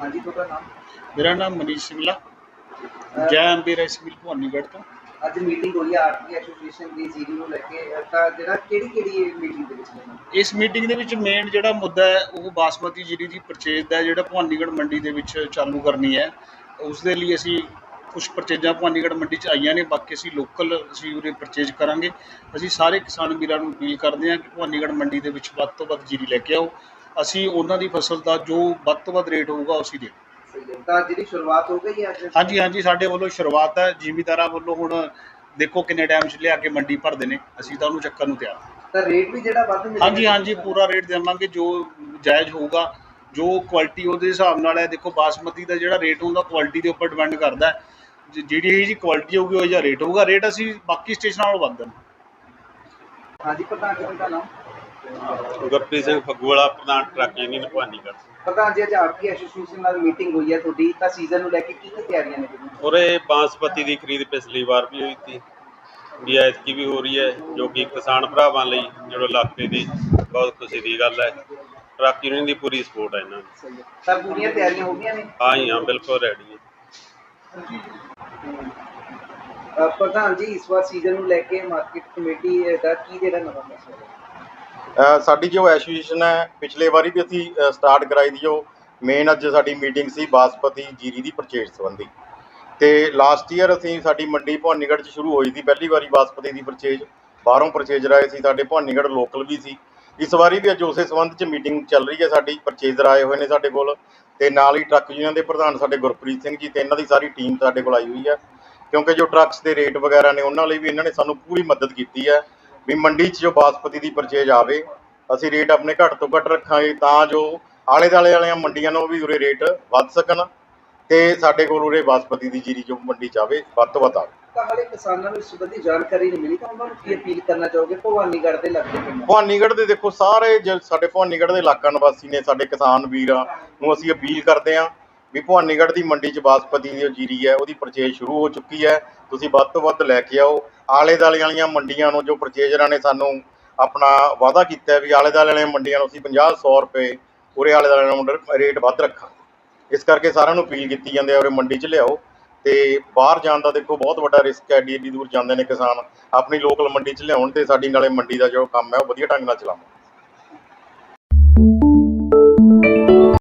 ਹਾਂਜੀ ਤੁਹਾਡਾ ਨਾਮ? ਮੇਰਾ ਨਾਮ ਮਨੀਸ਼ ਸਿੰਘਲਾ ਜੈ ਅੰਬੇ ਰਾਈਸ ਮਿਲ ਭਵਾਨੀਗੜ੍ਹ ਤੋਂ। ਅੱਜ ਮੀਟਿੰਗ ਹੋਈ ਹੈ ਆਰਟੀ ਐਸੋਸੀਏਸ਼ਨ ਦੀ, ਜੀਡੀ ਨੂੰ ਲੈ ਕੇ। ਤਾਂ ਜਿਹੜਾ, ਕਿਹੜੀ ਕਿਹੜੀ ਮੀਟਿੰਗ ਦੇ ਵਿੱਚ ਹੋਈ? ਇਸ ਮੀਟਿੰਗ ਦੇ ਵਿੱਚ ਮੇਨ ਜਿਹੜਾ ਮੁੱਦਾ ਹੈ, ਉਹ ਬਾਸਮਤੀ ਜੀਰੀ ਦੀ ਪਰਚੇਜ਼ ਦਾ ਜਿਹੜਾ ਭਵਾਨੀਗੜ੍ਹ ਮੰਡੀ ਦੇ ਵਿੱਚ ਚਾਲੂ ਕਰਨੀ ਹੈ। ਉਸ ਦੇ ਲਈ ਅਸੀਂ ਕੁਝ ਪਰਚੇਜ਼ਾਂ ਭਵਾਨੀਗੜ੍ਹ ਮੰਡੀ 'ਚ ਆਈਆਂ ਨੇ, ਬਾਕੀ ਅਸੀਂ ਲੋਕਲ ਅਸੀਂ ਉਰੇ ਪਰਚੇਜ਼ ਕਰਾਂਗੇ। ਅਸੀਂ ਸਾਰੇ ਕਿਸਾਨ ਵੀਰਾਂ ਨੂੰ ਅਪੀਲ ਕਰਦੇ ਹਾਂ ਕਿ ਭਵਾਨੀਗੜ੍ਹ ਮੰਡੀ ਦੇ ਵਿੱਚ ਵੱਧ ਤੋਂ ਵੱਧ ਜੀਰੀ ਲੈ ਕੇ ਆਓ। ਅਸੀਂ ਉਹਨਾਂ ਦੀ ਫਸਲ ਦਾ ਜੋ ਵੱਧ ਤੋਂ ਵੱਧ ਰੇਟ ਹੋਊਗਾ ਅਸੀਂ ਦੇ ਤਾਂ ਜਿਹੜੀ ਸ਼ੁਰੂਆਤ ਹੋ ਗਈ ਹੈ ਅੱਜ? ਹਾਂਜੀ ਹਾਂਜੀ ਸਾਡੇ ਵੱਲੋਂ ਸ਼ੁਰੂਆਤ ਹੈ। ਜ਼ਿਮੀਦਾਰਾਂ ਵੱਲੋਂ ਹੁਣ ਦੇਖੋ ਕਿੰਨੇ ਟਾਈਮ 'ਚ ਲਿਆ ਕੇ ਮੰਡੀ ਭਰਦੇ ਨੇ। ਅਸੀਂ ਤਾਂ ਉਹਨੂੰ ਚੱਕਣ ਨੂੰ ਤਿਆਰ ਹਾਂ। ਤਾਂ ਰੇਟ ਵੀ ਜਿਹੜਾ ਵੱਧ ਮਿਲੇਗਾ ਹਾਂਜੀ ਹਾਂਜੀ ਪੂਰਾ ਰੇਟ ਦੇਵਾਂਗੇ। ਜੋ ਜਾਇਜ਼ ਹੋਊਗਾ ਜੋ ਕੁਆਲਿਟੀ ਉਹਦੇ ਹਿਸਾਬ ਨਾਲ ਹੈ। ਦੇਖੋ ਬਾਸਮਤੀ ਦਾ ਜਿਹੜਾ ਰੇਟ ਹੁੰਦਾ ਕੁਆਲਿਟੀ ਦੇ ਉੱਪਰ ਡਿਪੈਂਡ ਕਰਦਾ ਹੈ। ਜਿਹੜੀ ਇਹ ਜੀ ਕੁਆਲਿਟੀ ਹੋਊਗੀ ਉਹ ਜਿਹਾ ਰੇਟ ਹੋਊਗਾ। ਰੇਟ ਅਸੀਂ ਬਾਕੀ ਸਟੇਸ਼ਨਾਂ ਨਾਲੋਂ ਵੱਧ ਦੇਣਾ ਹਾਂਜੀ ਪ੍ਰਧਾਨ ਜੀ ਦਾ ਨਾਮ ਗੁਰਪ੍ਰੀਤ ਸਿੰਘ ਫੱਗੂਵਾਲਾ ਪ੍ਰਧਾਨ ਟਰੱਕ ਯੂਨੀਅਨ ਭਵਾਨੀਗੜ੍ਹ। ਪ੍ਰਧਾਨ ਜੀ ਅੱਜ ਆਰਟੀ ਐਸੋਸੀਏਸ਼ਨ ਨਾਲ ਮੀਟਿੰਗ ਹੋਈ ਹੈ ਤੁਹਾਡੀ। ਤਾਂ ਸੀਜ਼ਨ ਨੂੰ ਲੈ ਕੇ ਕੀ ਕੀ ਤਿਆਰੀਆਂ ਨੇ ਤੁਹਾਡੀਆਂ? ਉਰੇ ਬਾਂਸਪਤੀ ਦੀ ਖਰੀਦ ਪਿਛਲੀ ਵਾਰ ਵੀ ਹੋਈ ਸੀ। ਵੀ ਐਤਕੀ ਵੀ ਹੋ ਰਹੀ ਹੈ ਜੋ ਕਿ ਕਿਸਾਨ ਭਰਾਵਾਂ ਲਈ ਜਿਹੜੇ ਇਲਾਕੇ ਦੀ ਬਹੁਤ ਖੁਸ਼ੀ ਦੀ ਗੱਲ ਹੈ। ਟਰੱਕ ਯੂਨੀਅਨ ਦੀ ਪੂਰੀ ਸਪੋਰਟ ਹੈ ਇਹਨਾਂ ਦੀ। ਸਹੀ ਹੈ। ਤਾਂ ਪੂਰੀਆਂ ਤਿਆਰੀਆਂ ਹੋ ਗਈਆਂ ਨੇ? ਹਾਂ ਜੀ ਹਾਂ ਬਿਲਕੁਲ ਰੈਡੀ ਹੈ। ਪ੍ਰਧਾਨ ਜੀ ਇਸ ਵਾਰ ਸੀਜ਼ਨ ਨੂੰ ਲੈ ਕੇ ਮਾਰਕੀਟ ਕਮੇਟੀ ਦਾ ਕੀ ਜਿਹੜਾ ਨਵਾਂ ਫੈਸਲਾ ਹੈ? ਸਾਡੀ ਜੋ ਐਸੋਸੀਏਸ਼ਨ ਹੈ, ਪਿਛਲੇ ਵਾਰੀ ਵੀ ਅਸੀਂ ਸਟਾਰਟ ਕਰਾਈ ਦੀ ਜੋ ਮੇਨ ਅੱਜ ਸਾਡੀ ਮੀਟਿੰਗ ਸੀ ਬਾਸਪਤੀ ਜੀਰੀ ਦੀ ਪਰਚੇਜ਼ ਸੰਬੰਧੀ। ਤੇ ਲਾਸਟ ਈਅਰ ਅਸੀਂ ਸਾਡੀ ਮੰਡੀ ਭਵਾਨੀਗੜ੍ਹ ਚ ਸ਼ੁਰੂ ਹੋਈ ਸੀ, ਪਹਿਲੀ ਵਾਰੀ ਬਾਸਪਤੀ ਦੀ ਪਰਚੇਜ਼, ਬਾਹਰੋਂ ਪਰਚੇਜ਼ਰ ਆਏ ਸੀ, ਸਾਡੇ ਭਵਾਨੀਗੜ੍ਹ ਲੋਕਲ ਵੀ ਸੀ। ਇਸ ਵਾਰੀ ਵੀ ਅੱਜ ਉਸੇ ਸੰਬੰਧ ਚ ਮੀਟਿੰਗ ਚੱਲ ਰਹੀ ਹੈ, ਸਾਡੀ ਪਰਚੇਜ਼ਰ ਆਏ ਹੋਏ ਨੇ ਸਾਡੇ ਕੋਲ, ਤੇ ਨਾਲ ਹੀ ਟਰੱਕ ਯੂਨੀਅਨ ਦੇ ਪ੍ਰਧਾਨ ਸਾਡੇ ਗੁਰਪ੍ਰੀਤ ਸਿੰਘ ਜੀ ਤੇ ਇਹਨਾਂ ਦੀ ਸਾਰੀ ਟੀਮ ਸਾਡੇ ਕੋਲ ਆਈ ਹੋਈ ਹੈ। ਕਿਉਂਕਿ ਜੋ ਟਰੱਕਸ ਦੇ ਰੇਟ ਵਗੈਰਾ ਨੇ, ਉਹਨਾਂ ਲਈ ਵੀ ਇਹਨਾਂ ਨੇ ਸਾਨੂੰ ਪੂਰੀ ਮਦਦ ਕੀਤੀ ਹੈ। ਵੀ ਮੰਡੀ 'ਚ ਜੋ ਬਾਸਪਤੀ ਦੀ ਪਰਚੇਜ ਆਵੇ ਅਸੀਂ ਰੇਟ ਆਪਣੇ ਘੱਟ ਤੋਂ ਘੱਟ ਰੱਖਾਂਗੇ ਤਾਂ ਜੋ ਆਲੇ ਦਾਲੇ ਵਾਲੀਆਂ ਮੰਡੀਆਂ ਨੂੰ ਵੀ ਉਰੇ ਰੇਟ ਵੱਧ ਸਕਣ ਤੇ ਸਾਡੇ ਕੋਲ ਉਰੇ ਬਾਸਪਤੀ ਦੀ ਜੀਰੀ ਜੋ ਮੰਡੀ 'ਚ ਆਵੇ ਵੱਧ ਤੋਂ ਵੱਧ ਆਵੇ। ਤਾਂ ਹਲੇ ਕਿਸਾਨਾਂ ਨੂੰ ਇਸ ਸੰਬੰਧੀ ਜਾਣਕਾਰੀ ਨਹੀਂ ਮਿਲੀ ਤਾਂ ਉਹਨਾਂ ਨੂੰ ਕੀ ਅਪੀਲ ਕਰਨਾ ਚਾਹੋਗੇ? ਭਵਾਨੀਗੜ੍ਹ ਦੇ ਇਲਾਕੇ ਪਿੰਡਾਂ ਭਵਾਨੀਗੜ੍ਹ ਦੇ ਦੇਖੋ ਸਾਰੇ ਸਾਡੇ ਭਵਾਨੀਗੜ੍ਹ ਦੇ ਇਲਾਕਾ ਨਿਵਾਸੀ ਨੇ ਸਾਡੇ ਕਿਸਾਨ ਵੀਰ ਆ ਨੂੰ ਅਸੀਂ ਅਪੀਲ ਕਰਦੇ ਹਾਂ ਵੀ ਭਵਾਨੀਗੜ੍ਹ ਦੀ ਮੰਡੀ 'ਚ ਬਾਸਪਤੀ ਦੀ ਜੀਰੀ ਹੈ ਉਹਦੀ ਪਰਚੇਜ ਸ਼ੁਰੂ ਹੋ ਚੁੱਕੀ ਹੈ। ਤੁਸੀਂ ਵੱਧ ਤੋਂ ਵੱਧ ਲੈ ਕੇ ਆਓ। ਆਲੇ ਦਾਲੇ ਵਾਲੀਆਂ ਮੰਡੀਆਂ ਨੂੰ ਜੋ ਪਰਚੇਜਰਾਂ ਨੇ ਸਾਨੂੰ ਆਪਣਾ ਵਾਅਦਾ ਕੀਤਾ ਵੀ ਆਲੇ ਦਾਲੇ ਵਾਲੀਆਂ ਮੰਡੀਆਂ ਨੂੰ ਅਸੀਂ 50 100 ਰੁਪਏ ਉਰੇ ਆਲੇ ਦਾਲੇ ਨੂੰ ਰੇਟ ਵੱਧ ਰੱਖਾਂਗੇ। ਇਸ ਕਰਕੇ ਸਾਰਿਆਂ ਨੂੰ ਅਪੀਲ ਕੀਤੀ ਜਾਂਦੀ ਹੈ ਉਰੇ ਮੰਡੀ 'ਚ ਲਿਆਓ ਤੇ ਬਾਹਰ ਜਾਣ ਦਾ ਦੇਖੋ ਬਹੁਤ ਵੱਡਾ ਰਿਸਕ ਹੈ ਏਡੀ ਏਡੀ ਦੂਰ ਜਾਂਦੇ ਨੇ ਕਿਸਾਨ। ਆਪਣੀ ਲੋਕਲ ਮੰਡੀ 'ਚ ਲਿਆਉਣ ਤੇ ਸਾਡੀ ਨਾਲੇ ਮੰਡੀ ਦਾ ਜੋ ਕੰਮ ਹੈ ਉਹ ਵਧੀਆ ਢੰਗ ਨਾਲ ਚਲਾਉਣ।